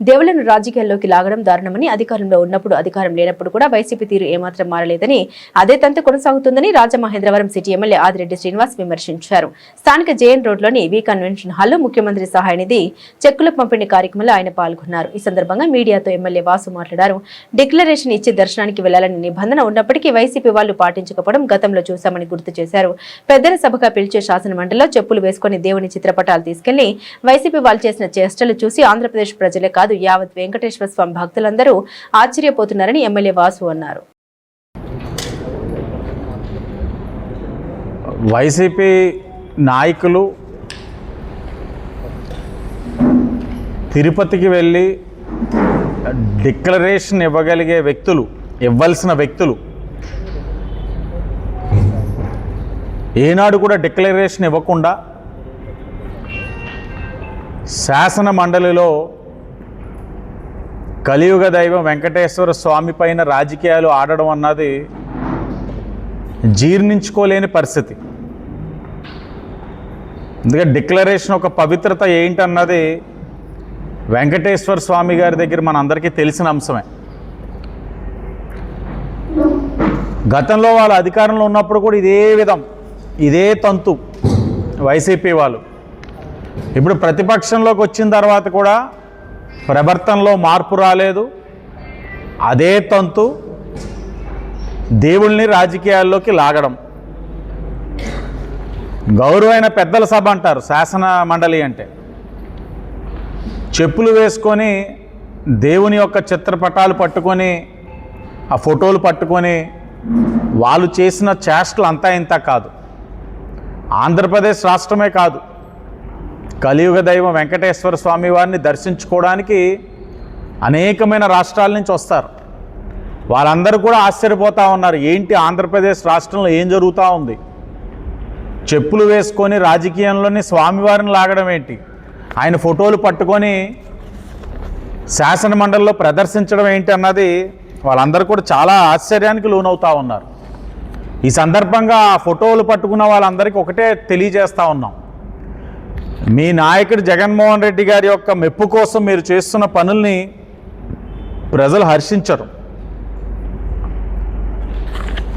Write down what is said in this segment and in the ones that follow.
దేవులను రాజకీయాల్లోకి లాగడం దారుణమని అధికారంలో ఉన్నప్పుడు అధికారం లేనప్పుడు కూడా వైసీపీ తీరు ఏమాత్రం మారలేదని అదే తంతు కొనసాగుతుందని రాజమహేంద్రవరం సిటీ ఎమ్మెల్యే ఆదిరెడ్డి శ్రీనివాస్ విమర్శించారు. స్థానిక జేఎన్ రోడ్లోని వి కన్వెన్షన్ హాల్లో ముఖ్యమంత్రి సహాయ నిధి చెక్కుల పంపిణీ కార్యక్రమంలో ఆయన పాల్గొన్నారు. ఈ సందర్భంగా మీడియాతో ఎమ్మెల్యే వాసు మాట్లాడారు. డిక్లరేషన్ ఇచ్చి దర్శనానికి వెళ్ళాలని నిబంధన ఉన్నప్పటికీ వైసీపీ వాళ్ళు పాటించకపోవడం గతంలో చూశామని గుర్తు చేశారు. పెద్దల సభగా పిలిచే శాసనమండలిలో చెప్పులు వేసుకుని దేవుని చిత్రపటాలు తీసుకెళ్ళి వైసీపీ వాళ్ళు చేసిన చేష్టలు చూసి ఆంధ్రప్రదేశ్ ప్రజలే కాదు యావత్ వెంకటేశ్వర స్వామి భక్తులందరూ ఆశ్చర్యపోతున్నారని ఎమ్మెల్యే వాసు అన్నారు. వైసీపీ నాయకులు తిరుపతికి వెళ్ళి డిక్లరేషన్ ఇవ్వగలిగే వ్యక్తులు ఇవ్వాల్సిన వ్యక్తులు ఏనాడు కూడా డిక్లరేషన్ ఇవ్వకుండా శాసన మండలిలో కలియుగ దైవం వెంకటేశ్వర స్వామి పైన రాజకీయాలు ఆడడం అన్నది జీర్ణించుకోలేని పరిస్థితి. ఎందుకంటే డిక్లరేషన్ ఒక పవిత్రత ఏంటన్నది వెంకటేశ్వర స్వామి గారి దగ్గర మన అందరికీ తెలిసిన అంశమే. గతంలో వాళ్ళ అధికారంలో ఉన్నప్పుడు కూడా ఇదే విధం ఇదే తంతు వైసీపీ వాళ్ళు. ఇప్పుడు ప్రతిపక్షంలోకి వచ్చిన తర్వాత కూడా ప్రవర్తనలో మార్పు రాలేదు. అదే తంతు దేవుల్ని రాజకీయాల్లోకి లాగడం. గౌరవైన పెద్దల సభ అంటారు శాసన మండలి అంటే. చెప్పులు వేసుకొని దేవుని యొక్క చిత్రపటాలు పట్టుకొని ఆ ఫోటోలు పట్టుకొని వాళ్ళు చేసిన చేష్టలు అంతా ఇంత కాదు. ఆంధ్రప్రదేశ్ రాష్ట్రమే కాదు. కలియుగ దైవం వెంకటేశ్వర స్వామి వారిని దర్శించుకోవడానికి అనేకమైన రాష్ట్రాల నుంచి వస్తారు. వాళ్ళందరూ కూడా ఆశ్చర్యపోతూ ఉన్నారు ఏంటి ఆంధ్రప్రదేశ్ రాష్ట్రంలో ఏం జరుగుతూ ఉంది? చెప్పులు వేసుకొని రాజకీయంలోని స్వామివారిని లాగడం ఏంటి? ఆయన ఫోటోలు పట్టుకొని శాసన మండలిలో ప్రదర్శించడం ఏంటి అన్నది వాళ్ళందరూ కూడా చాలా ఆశ్చర్యానికి లోనవుతూ ఉన్నారు. ఈ సందర్భంగా ఆ ఫోటోలు పట్టుకున్న వాళ్ళందరికీ ఒకటే తెలియజేస్తూ ఉన్నాం. మీ నాయకుడు జగన్మోహన్ రెడ్డి గారి యొక్క మెప్పు కోసం మీరు చేస్తున్న పనుల్ని ప్రజలు హర్షించరు.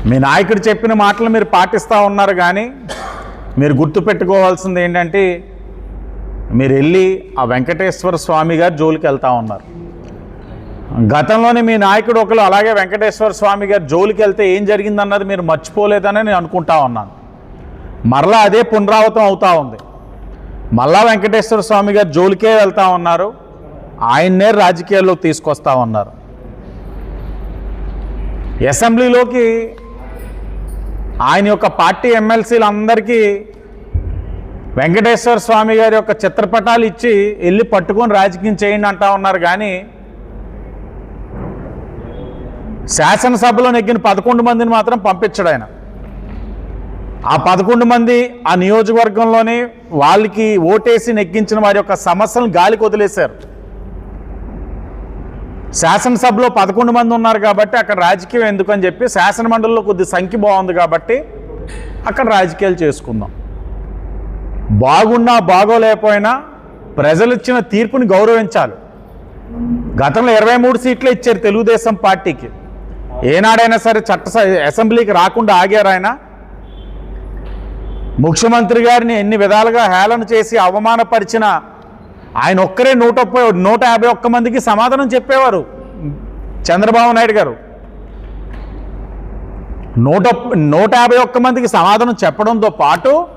మీ నాయకుడు చెప్పిన మాటలు మీరు పాటిస్తూ ఉన్నారు కానీ మీరు గుర్తుపెట్టుకోవాల్సింది ఏంటంటే మీరు వెళ్ళి ఆ వెంకటేశ్వర స్వామి గారి జోలికి వెళ్తూ ఉన్నారు. గతంలోనే మీ నాయకుడు ఒకరు అలాగే వెంకటేశ్వర స్వామి గారి జోలికి వెళ్తే ఏం జరిగిందన్నది మీరు మర్చిపోలేదని నేను అనుకుంటా ఉన్నాను. మరలా అదే పునరావృతం అవుతూ ఉంది. మళ్ళా వెంకటేశ్వర స్వామి గారు జోలికే వెళ్తా ఉన్నారు. ఆయన్నే రాజకీయాల్లోకి తీసుకొస్తా ఉన్నారు. అసెంబ్లీలోకి ఆయన యొక్క పార్టీ ఎమ్మెల్సీలందరికీ వెంకటేశ్వర స్వామి గారి యొక్క చిత్రపటాలు ఇచ్చి వెళ్ళి పట్టుకొని రాజకీయం చేయండి అంటా ఉన్నారు కానీ శాసనసభలో నెగ్గిన పదకొండు మందిని మాత్రం పంపించడు ఆయన. ఆ పదకొండు మంది ఆ నియోజకవర్గంలోనే వాళ్ళకి ఓటేసి నెగ్గించిన వారి యొక్క సమస్యలను గాలికి వదిలేశారు. శాసనసభలో పదకొండు మంది ఉన్నారు కాబట్టి అక్కడ రాజకీయం ఎందుకని చెప్పి శాసన మండలిలో కొద్ది సంఖ్య బాగుంది కాబట్టి అక్కడ రాజకీయాలు చేసుకుందాం. బాగున్నా బాగోలేకపోయినా ప్రజలు ఇచ్చిన తీర్పుని గౌరవించాలి. గతంలో ఇరవై మూడు సీట్లు ఇచ్చారు తెలుగుదేశం పార్టీకి. ఏనాడైనా సరే చట్ట అసెంబ్లీకి రాకుండా ఆగారు ఆయన. ముఖ్యమంత్రి గారిని ఎన్ని విధాలుగా హేళన చేసి అవమానపరిచిన ఆయన ఒక్కరే నూట నూట యాభై ఒక్క మందికి సమాధానం చెప్పేవారు చంద్రబాబు నాయుడు గారు. నూట నూట యాభై ఒక్క మందికి సమాధానం చెప్పడంతో పాటు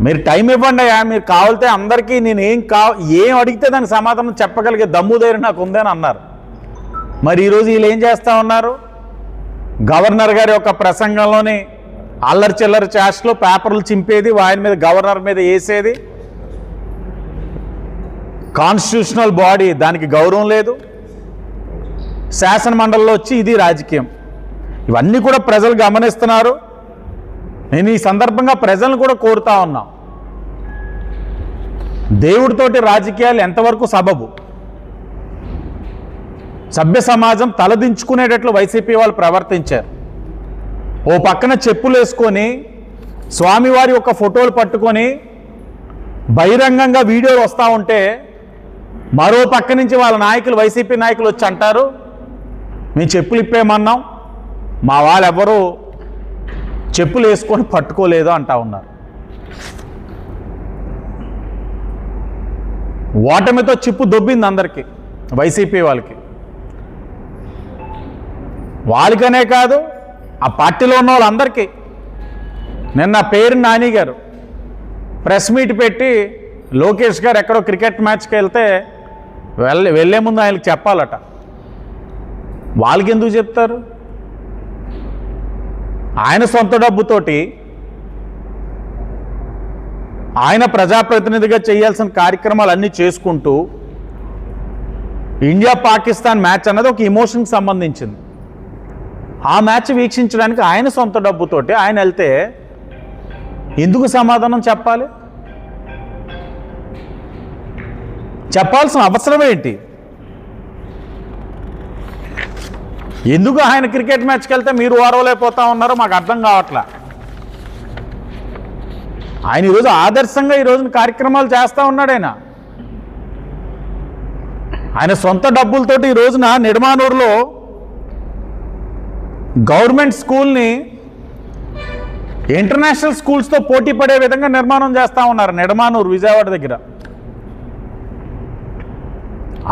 మీరు టైం ఇవ్వండి అయ్యా మీరు కావాలితే అందరికీ నేను ఏం కా ఏం అడిగితే దానికి సమాధానం చెప్పగలిగే దమ్ము ధైర్యం నాకు ఉందని అన్నారు. మరి ఈరోజు వీళ్ళు ఏం చేస్తూ ఉన్నారు? గవర్నర్ గారి యొక్క ప్రసంగంలోని అల్లరి చిల్లరి చేష్టలు పేపర్లు చింపేది ఆయన మీద గవర్నర్ మీద వేసేది. కాన్స్టిట్యూషనల్ బాడీ దానికి గౌరవం లేదు. శాసనమండలిలో వచ్చి ఇది రాజకీయం. ఇవన్నీ కూడా ప్రజలు గమనిస్తున్నారు. నేను ఈ సందర్భంగా ప్రజలను కూడా కోరుతా ఉన్నా. దేవుడితోటి రాజకీయాలు ఎంతవరకు సబబు? సభ్య సమాజం తలదించుకునేటట్లు వైసీపీ వాళ్ళు ప్రవర్తించారు. ఓ పక్కన చెప్పులు వేసుకొని స్వామివారి యొక్క ఫోటోలు పట్టుకొని బహిరంగంగా వీడియోలు వస్తూ ఉంటే మరో పక్క నుంచి వాళ్ళ నాయకులు వైసీపీ నాయకులు వచ్చి అంటారు మేము చెప్పులు ఇప్పేమన్నాం మా వాళ్ళు ఎవరు చెప్పులు వేసుకొని పట్టుకోలేదు అంటా ఉన్నారు. ఓటమితో చిప్పు దొబ్బింది అందరికీ వైసీపీ వాళ్ళకి. వాళ్ళకనే కాదు ఆ పార్టీలో ఉన్న వాళ్ళందరికీ నిన్న పేరు నాని గారు ప్రెస్ మీట్ పెట్టి లోకేష్ గారు ఎక్కడో క్రికెట్ మ్యాచ్కి వెళ్తే వెళ్ళే వెళ్ళే ముందు ఆయనకి చెప్పాలట. వాళ్ళకి ఎందుకు చెప్తారు? ఆయన సొంత డబ్బుతోటి ఆయన ప్రజాప్రతినిధిగా చేయాల్సిన కార్యక్రమాలు అన్నీ చేసుకుంటూ ఇండియా పాకిస్తాన్ మ్యాచ్ అన్నది ఒక ఇమోషన్కి సంబంధించింది. ఆ మ్యాచ్ వీక్షించడానికి ఆయన సొంత డబ్బుతోటి ఆయన వెళ్తే ఎందుకు సమాధానం చెప్పాలి? చెప్పాల్సిన అవసరం ఏంటి? ఎందుకు ఆయన క్రికెట్ మ్యాచ్కి వెళ్తే మీరు ఓరవలేకపోతా ఉన్నారో మాకు అర్థం కావట్లా. ఆయన ఈరోజు ఆదర్శంగా ఈ రోజున కార్యక్రమాలు చేస్తూ ఉన్నాడు ఆయన. ఆయన సొంత డబ్బులతోటి ఈ రోజున నిడమానూరులో గవర్నమెంట్ స్కూల్ని ఇంటర్నేషనల్ స్కూల్స్తో పోటీ పడే విధంగా నిర్మాణం చేస్తూ ఉన్నారు నిడమానూరు విజయవాడ దగ్గర.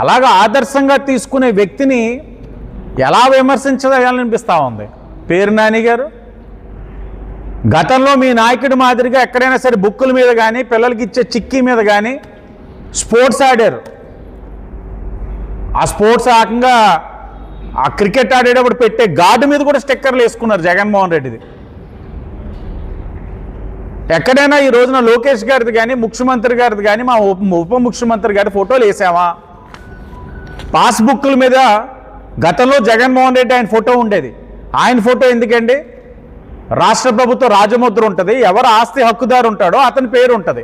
అలాగా ఆదర్శంగా తీసుకునే వ్యక్తిని ఎలా విమర్శించాలనిపిస్తూ ఉంది? పేరు నాని గారు? గతంలో మీ నాయకుడి మాదిరిగా ఎక్కడైనా సరే బుక్కుల మీద కానీ పిల్లలకి ఇచ్చే చిక్కీ మీద కానీ స్పోర్ట్స్ ఆడారు. ఆ స్పోర్ట్స్ ఆకంగా ఆ క్రికెట్ ఆడేటప్పుడు పెట్టే గార్డు మీద కూడా స్టిక్కర్లు వేసుకున్నారు జగన్మోహన్ రెడ్డిది. ఎక్కడైనా ఈ రోజున లోకేష్ గారిది కానీ ముఖ్యమంత్రి గారిది కానీ మా ఉప ముఖ్యమంత్రి గారి ఫోటోలు వేసామా? పాస్బుక్ల మీద గతంలో జగన్మోహన్ రెడ్డి ఆయన ఫోటో ఉండేది. ఆయన ఫోటో ఎందుకండి? రాష్ట్ర ప్రభుత్వ రాజముద్ర ఉంటుంది ఎవరు ఆస్తి హక్కుదారు ఉంటాడో అతని పేరు ఉంటుంది.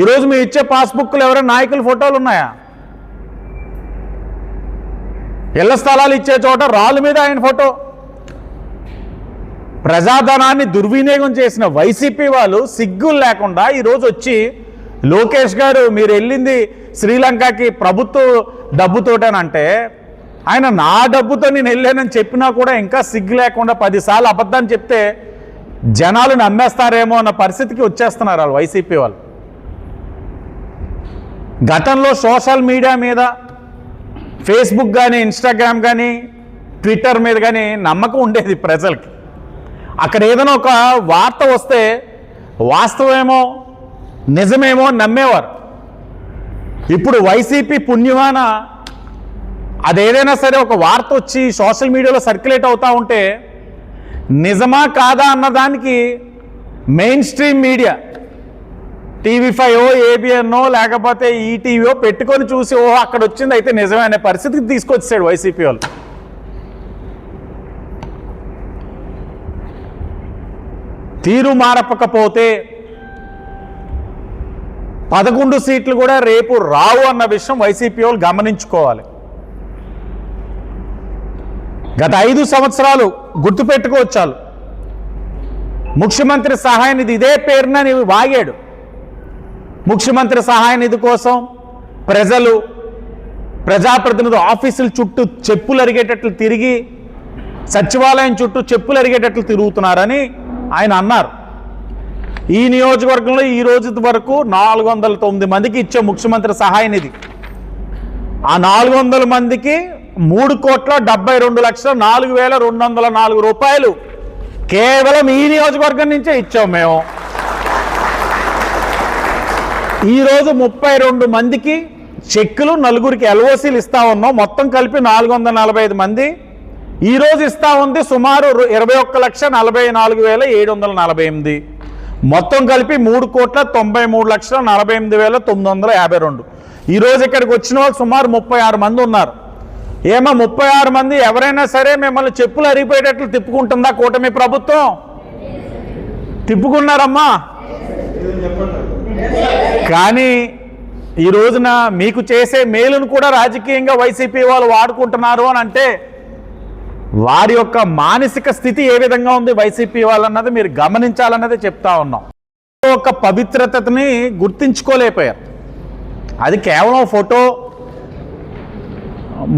ఈరోజు మీరు ఇచ్చే పాస్బుక్లు ఎవరైనా నాయకుల ఫోటోలు ఉన్నాయా? ఇళ్ళ స్థలాలు ఇచ్చే చోట రాళ్ళ మీద ఆయన ఫోటో. ప్రజాధనాన్ని దుర్వినియోగం చేసిన వైసీపీ వాళ్ళు సిగ్గులు లేకుండా ఈరోజు వచ్చి లోకేష్ గారు మీరు వెళ్ళింది శ్రీలంకకి ప్రభుత్వ డబ్బుతోటనంటే ఆయన నా డబ్బుతో నేను వెళ్ళానని చెప్పినా కూడా ఇంకా సిగ్గు లేకుండా పదిసార్లు అబద్ధాన్ని చెప్తే జనాలు నమ్మేస్తారేమో అన్న పరిస్థితికి వచ్చేస్తున్నారు వాళ్ళు వైసీపీ వాళ్ళు. గతంలో సోషల్ మీడియా మీద ఫేస్బుక్ కానీ ఇన్స్టాగ్రామ్ కానీ ట్విట్టర్ మీద కానీ నమ్మకం ఉండేది ప్రజలకి. అక్కడ ఏదైనా ఒక వార్త వస్తే వాస్తవమేమో నిజమేమో నమ్మేవారు. ఇప్పుడు వైసీపీ పుణ్యమాన అదేదైనా సరే ఒక వార్త వచ్చి సోషల్ మీడియాలో సర్క్యులేట్ అవుతూ ఉంటే నిజమా కాదా అన్నదానికి mainstream media TV five ఏబిఎన్నో లేకపోతే ఈటీవీఓ పెట్టుకొని చూసి ఓ అక్కడ వచ్చింది అయితే నిజమే అనే పరిస్థితికి తీసుకొచ్చాడు వైసీపీ వాళ్ళు. తీరు మారపకపోతే పదకొండు సీట్లు కూడా రేపు రావు అన్న విషయం వైసీపీ వాళ్ళు గమనించుకోవాలి. గత ఐదు సంవత్సరాలు గుర్తుపెట్టుకోవచ్చాలు ముఖ్యమంత్రి సహాయ నిధి ఇదే పేరున నీవు వాగాడు. ముఖ్యమంత్రి సహాయ నిధి కోసం ప్రజలు ప్రజాప్రతినిధి ఆఫీసుల చుట్టూ చెప్పులు అరిగేటట్లు తిరిగి సచివాలయం చుట్టూ చెప్పులు అరిగేటట్లు తిరుగుతున్నారని ఆయన అన్నారు. ఈ నియోజకవర్గంలో ఈ రోజు వరకు నాలుగు వందల తొమ్మిది మందికి ఇచ్చే ముఖ్యమంత్రి సహాయ నిధి. ఆ నాలుగు వందల మందికి మూడు కోట్ల డెబ్బై రెండు లక్షల నాలుగు వేల రెండు వందల నాలుగు రూపాయలు కేవలం ఈ నియోజకవర్గం నుంచే ఇచ్చాం మేము. ఈరోజు ముప్పై రెండు మందికి చెక్కులు నలుగురికి ఎల్ఓసీలు ఇస్తా ఉన్నాం. మొత్తం కలిపి నాలుగు వందల నలభై ఐదు మంది. ఈరోజు ఇస్తా ఉంది సుమారు ఇరవై ఒక్క లక్ష నలభై నాలుగు వేల ఏడు వందల నలభై ఎనిమిది. మొత్తం కలిపి మూడు కోట్ల తొంభై మూడు లక్షల నలభై ఎనిమిది వేల తొమ్మిది వందల యాభై రెండు. ఈరోజు ఇక్కడికి వచ్చిన వాళ్ళు సుమారు ముప్పై ఆరు మంది ఉన్నారు. ఏమో ముప్పై ఆరు మంది ఎవరైనా సరే మిమ్మల్ని చెప్పులు అరిగిపోయేటట్లు తిప్పుకుంటుందా కూటమి ప్రభుత్వం? తిప్పుకున్నారమ్మా? కానీ ఈ రోజున మీకు చేసే మేలును కూడా రాజకీయంగా వైసీపీ వాళ్ళు వాడుకుంటున్నారు అని అంటే వారి యొక్క మానసిక స్థితి ఏ విధంగా ఉంది వైసీపీ వాళ్ళన్నది మీరు గమనించాలన్నది చెప్తా ఉన్నాం. ఒక పవిత్రతని గుర్తించుకోలేకపోయారు. అది కేవలం ఫోటో.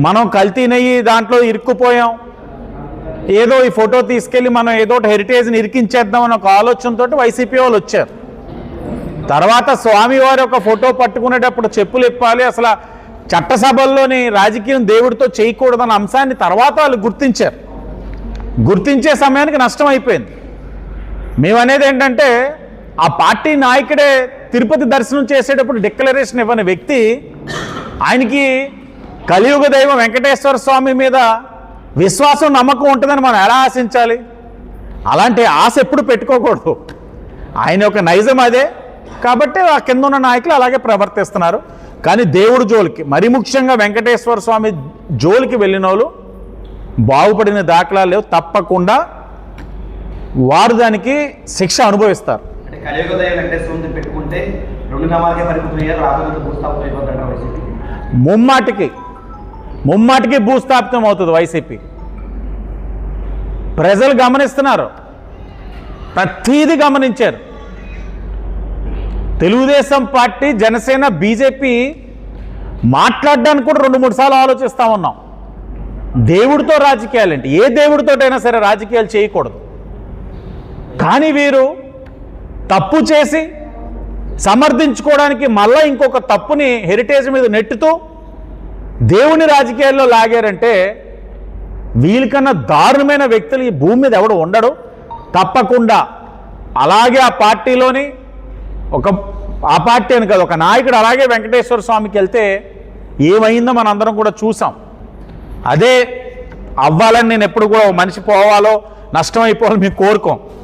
మనం కల్తీ నెయ్యి దాంట్లో ఇరుక్కుపోయాం. ఏదో ఈ ఫోటో తీసుకెళ్ళి మనం ఏదో ఒకటి హెరిటేజ్ని ఇరికించేద్దాం అనే ఒక ఆలోచనతో వైసీపీ వాళ్ళు వచ్చారు. తర్వాత స్వామివారి యొక్క ఫోటో పట్టుకునేటప్పుడు చెప్పులు ఇప్పాలి అసలు చట్టసభల్లోని రాజకీయం దేవుడితో చేయకూడదన్న అంశాన్ని తర్వాత వాళ్ళు గుర్తించారు. గుర్తించే సమయానికి నష్టం అయిపోయింది. మేమనేది ఏంటంటే ఆ పార్టీ నాయకుడే తిరుపతి దర్శనం చేసేటప్పుడు డిక్లరేషన్ ఇవ్వని వ్యక్తి ఆయనకి కలియుగ దైవం వెంకటేశ్వర స్వామి మీద విశ్వాసం నమ్మకం ఉంటుందని మనం ఎలా ఆశించాలి? అలాంటి ఆశ ఎప్పుడు పెట్టుకోకూడదు. ఆయన యొక్క నైజం అదే. కాబట్టి ఆ కింద ఉన్న నాయకులు అలాగే ప్రవర్తిస్తున్నారు. కానీ దేవుడు జోలికి మరి ముఖ్యంగా వెంకటేశ్వర స్వామి జోలికి వెళ్ళిన వాళ్ళు బాగుపడిన దాఖలాలు లేవు. తప్పకుండా వారు దానికి శిక్ష అనుభవిస్తారు. ముమ్మాటికి ముమ్మాటికి భూస్థాపితం అవుతుంది వైసీపీ. ప్రజలు గమనిస్తున్నారు. ప్రతీది గమనించారు. తెలుగుదేశం పార్టీ జనసేన బీజేపీ మాట్లాడడానికి కూడా రెండు మూడు సార్లు ఆలోచిస్తూ ఉన్నాం. దేవుడితో రాజకీయాలు ఏంటి? ఏ దేవుడితోటైనా సరే రాజకీయాలు చేయకూడదు. కానీ వీరు తప్పు చేసి సమర్థించుకోవడానికి మళ్ళా ఇంకొక తప్పుని హెరిటేజ్ మీద నెట్టుతూ దేవుని రాజకీయాల్లో లాగారంటే వీళ్ళకన్నా దారుణమైన వ్యక్తులు ఈ భూమి మీద ఎవడు ఉండడు. తప్పకుండా అలాగే ఆ పార్టీలోని ఒక ఆ పార్టీ అని కాదు ఒక నాయకుడు అలాగే వెంకటేశ్వర స్వామికి వెళ్తే ఏమైందో మనందరం కూడా చూసాం. అదే అవ్వాలని నేను ఎప్పుడు కూడా మనిషి పోవాలో నష్టం అయిపోవాలో మేము కోరుకోం.